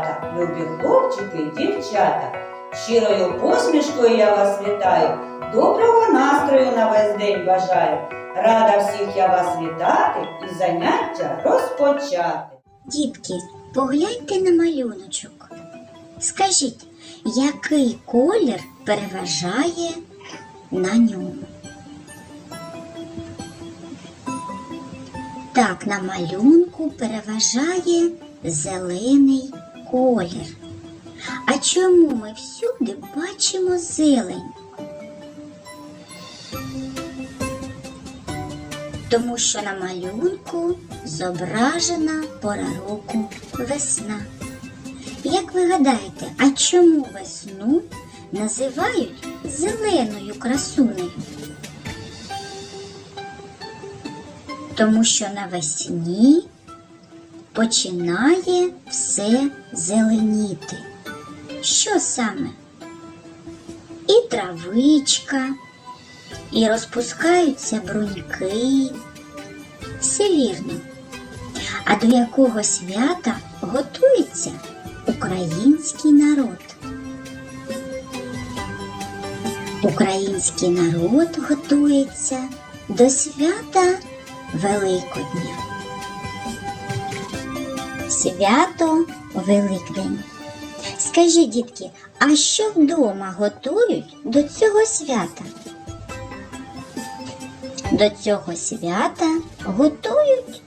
малята, любі хлопчики і дівчата. Щирою посмішкою я вас вітаю, доброго настрою на весь день бажаю. Рада всіх я вас вітати і заняття розпочати. Дітки, погляньте на малюночок. Скажіть, який колір переважає на ньому? Так, на малюнку переважає зелений колір. А чому ми всюди бачимо зелень? Тому що на малюнку зображена пора року весна. Як ви гадаєте, а чому весну називають зеленою красунею? Тому що навесні починає все зеленіти. Що саме? І травичка, і розпускаються бруньки. Все вірно. А до якого свята готується український народ? Український народ готується до свята Великодня. Свято Великдень. Скажіть, дітки, а що вдома готують до цього свята? До цього свята готують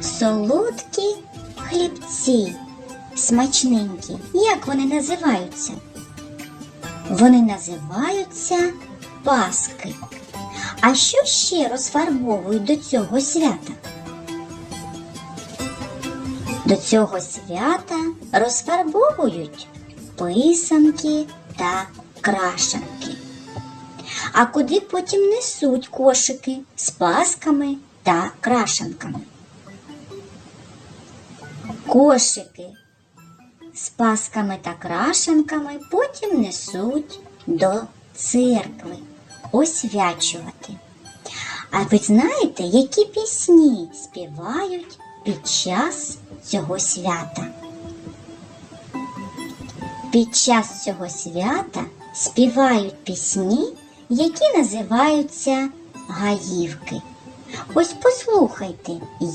солодкі хлібці, смачненькі. Як вони називаються? Вони називаються паски. А що ще розфарбовують до цього свята? До цього свята розфарбовують писанки та крашанки. А куди потім несуть кошики з пасками та крашанками? Кошики з пасками та крашенками потім несуть до церкви освячувати. А ви знаєте, які пісні співають під час цього свята? Під час цього свята співають пісні, які називаються гаївки. Ось послухайте,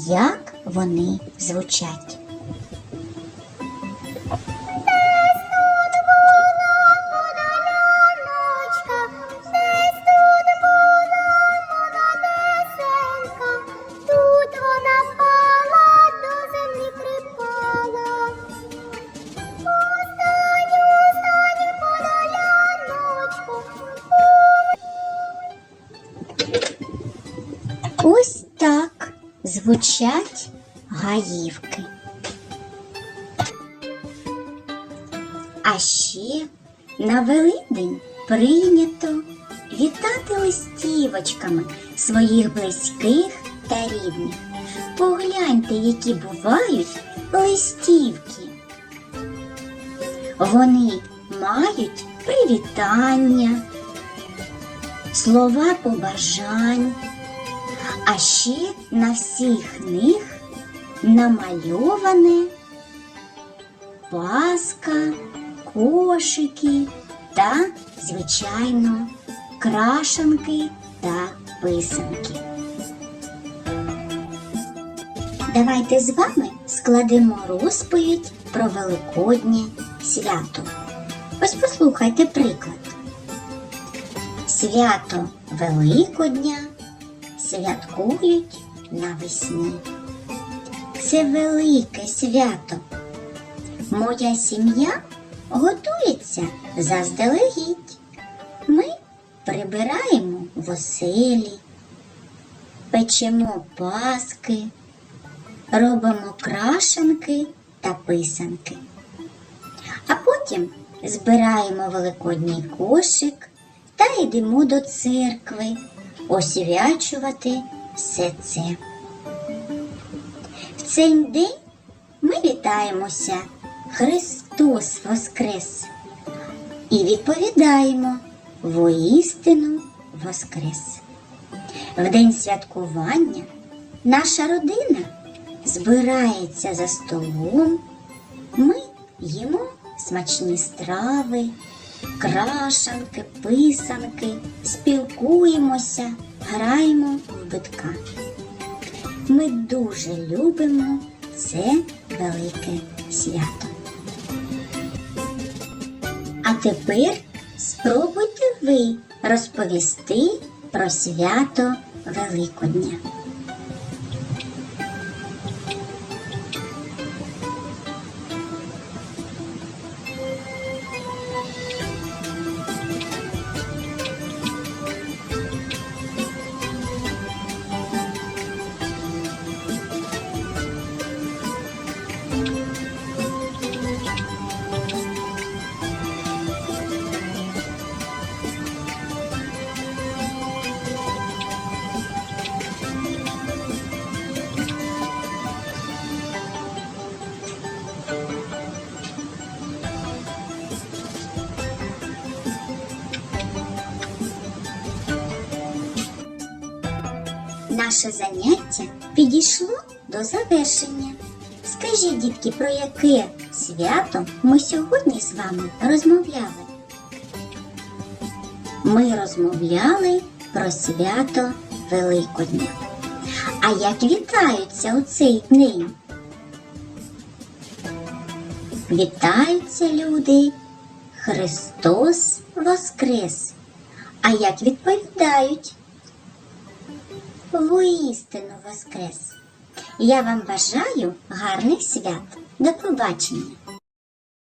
як вони звучать. Ось так звучать гаївки. А ще на Великдень прийнято вітати листівочками своїх близьких та рідних. Погляньте, які бувають листівки. Вони мають привітання, слова побажань. А ще на всіх них намальоване паска, кошики та, звичайно, крашанки та писанки. Давайте з вами складемо розповідь про Великоднє свято. Ось послухайте приклад. Свято Великодня святкують навесні. Це велике свято. Моя сім'я готується заздалегідь. Ми прибираємо оселі, печемо паски, робимо крашенки та писанки. А потім збираємо великодній кошик та йдемо до церкви освячувати все це. В цей день ми вітаємося Христос Воскрес і відповідаємо воістину Воскрес. В день святкування наша родина збирається за столом, ми їмо смачні страви, крашанки, писанки, спілкуємося, граємо в битка. Ми дуже любимо це велике свято. А тепер спробуйте ви розповісти про свято Великодня. Наше заняття підійшло до завершення. Скажіть, дітки, про яке свято ми сьогодні з вами розмовляли? Ми розмовляли про свято Великодня. А як вітаються у цей день? Вітаються люди. Христос Воскрес. А як відповідають? Воістину Воскрес. Я вам бажаю гарних свят. До побачення!